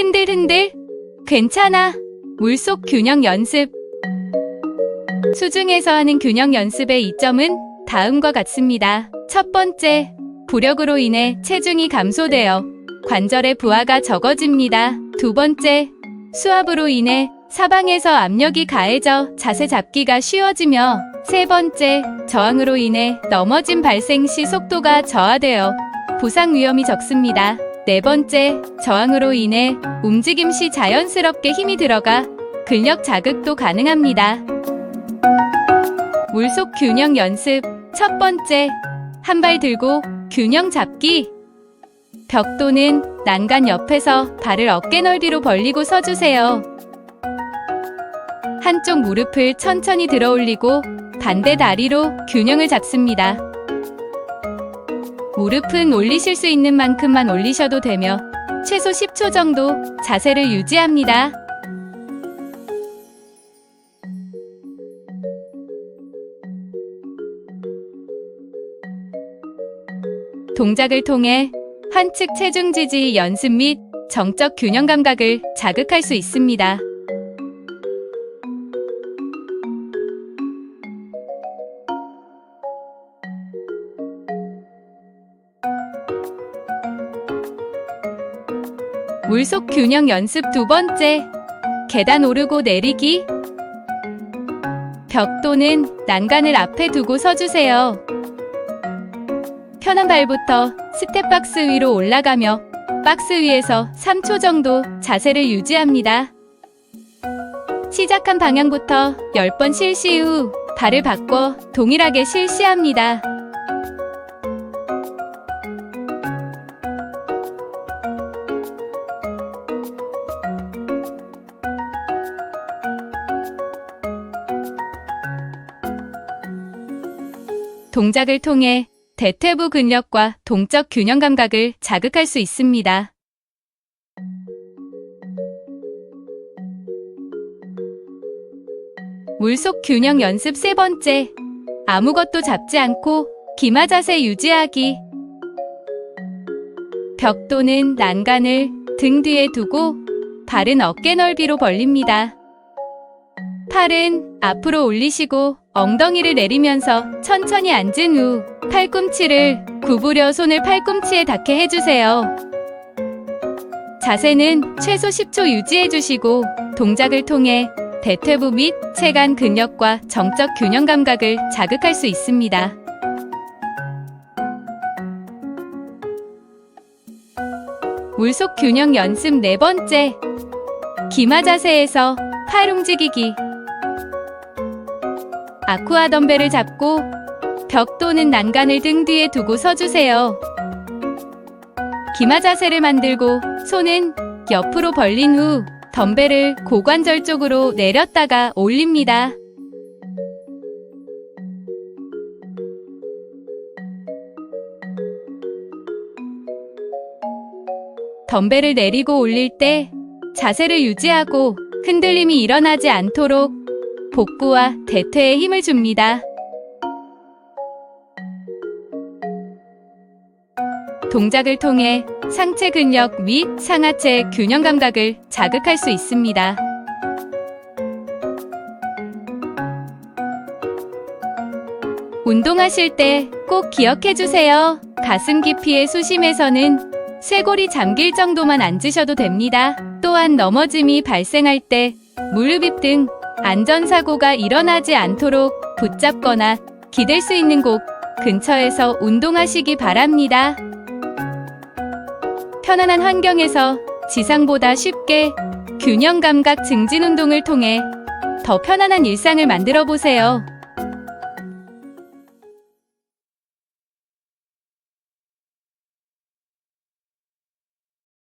흔들흔들. 괜찮아. 물속 균형 연습. 수중에서 하는 균형 연습의 이점은 다음과 같습니다. 첫 번째, 부력으로 인해 체중이 감소되어 관절의 부하가 적어집니다. 두 번째, 수압으로 인해 사방에서 압력이 가해져 자세 잡기가 쉬워지며 세 번째, 저항으로 인해 넘어짐 발생 시 속도가 저하되어 부상 위험이 적습니다. 네 번째, 저항으로 인해 움직임 시 자연스럽게 힘이 들어가 근력 자극도 가능합니다. 물속 균형 연습 첫 번째, 한 발 들고 균형 잡기. 벽 또는 난간 옆에서 발을 어깨 넓이로 벌리고 서주세요. 한쪽 무릎을 천천히 들어 올리고 반대 다리로 균형을 잡습니다. 무릎은 올리실 수 있는 만큼만 올리셔도 되며 최소 10초 정도 자세를 유지합니다. 동작을 통해 환측 체중 지지 연습 및 정적 균형 감각을 자극할 수 있습니다. 물속 균형 연습 두 번째. 계단 오르고 내리기. 벽 또는 난간을 앞에 두고 서주세요. 편한 발부터 스텝박스 위로 올라가며 박스 위에서 3초 정도 자세를 유지합니다. 시작한 방향부터 10번 실시 후 발을 바꿔 동일하게 실시합니다. 동작을 통해 대퇴부 근력과 동적 균형 감각을 자극할 수 있습니다. 물속 균형 연습 세 번째. 아무것도 잡지 않고 기마 자세 유지하기. 벽 또는 난간을 등 뒤에 두고 발은 어깨 넓이로 벌립니다. 팔은 앞으로 올리시고 엉덩이를 내리면서 천천히 앉은 후 팔꿈치를 구부려 손을 팔꿈치에 닿게 해주세요. 자세는 최소 10초 유지해주시고 동작을 통해 대퇴부 및 체간 근력과 정적 균형 감각을 자극할 수 있습니다. 물속 균형 연습 네 번째. 기마 자세에서 팔 움직이기. 아쿠아 덤벨을 잡고 벽 또는 난간을 등 뒤에 두고 서주세요. 기마 자세를 만들고 손은 옆으로 벌린 후 덤벨을 고관절 쪽으로 내렸다가 올립니다. 덤벨을 내리고 올릴 때 자세를 유지하고 흔들림이 일어나지 않도록 복부와 대퇴에 힘을 줍니다. 동작을 통해 상체 근력 및 상하체 균형 감각을 자극할 수 있습니다. 운동하실 때 꼭 기억해 주세요. 가슴 깊이의 수심에서는 쇄골이 잠길 정도만 앉으셔도 됩니다. 또한 넘어짐이 발생할 때 무릎입 등 안전사고가 일어나지 않도록 붙잡거나 기댈 수 있는 곳 근처에서 운동하시기 바랍니다. 편안한 환경에서 지상보다 쉽게 균형 감각 증진 운동을 통해 더 편안한 일상을 만들어 보세요.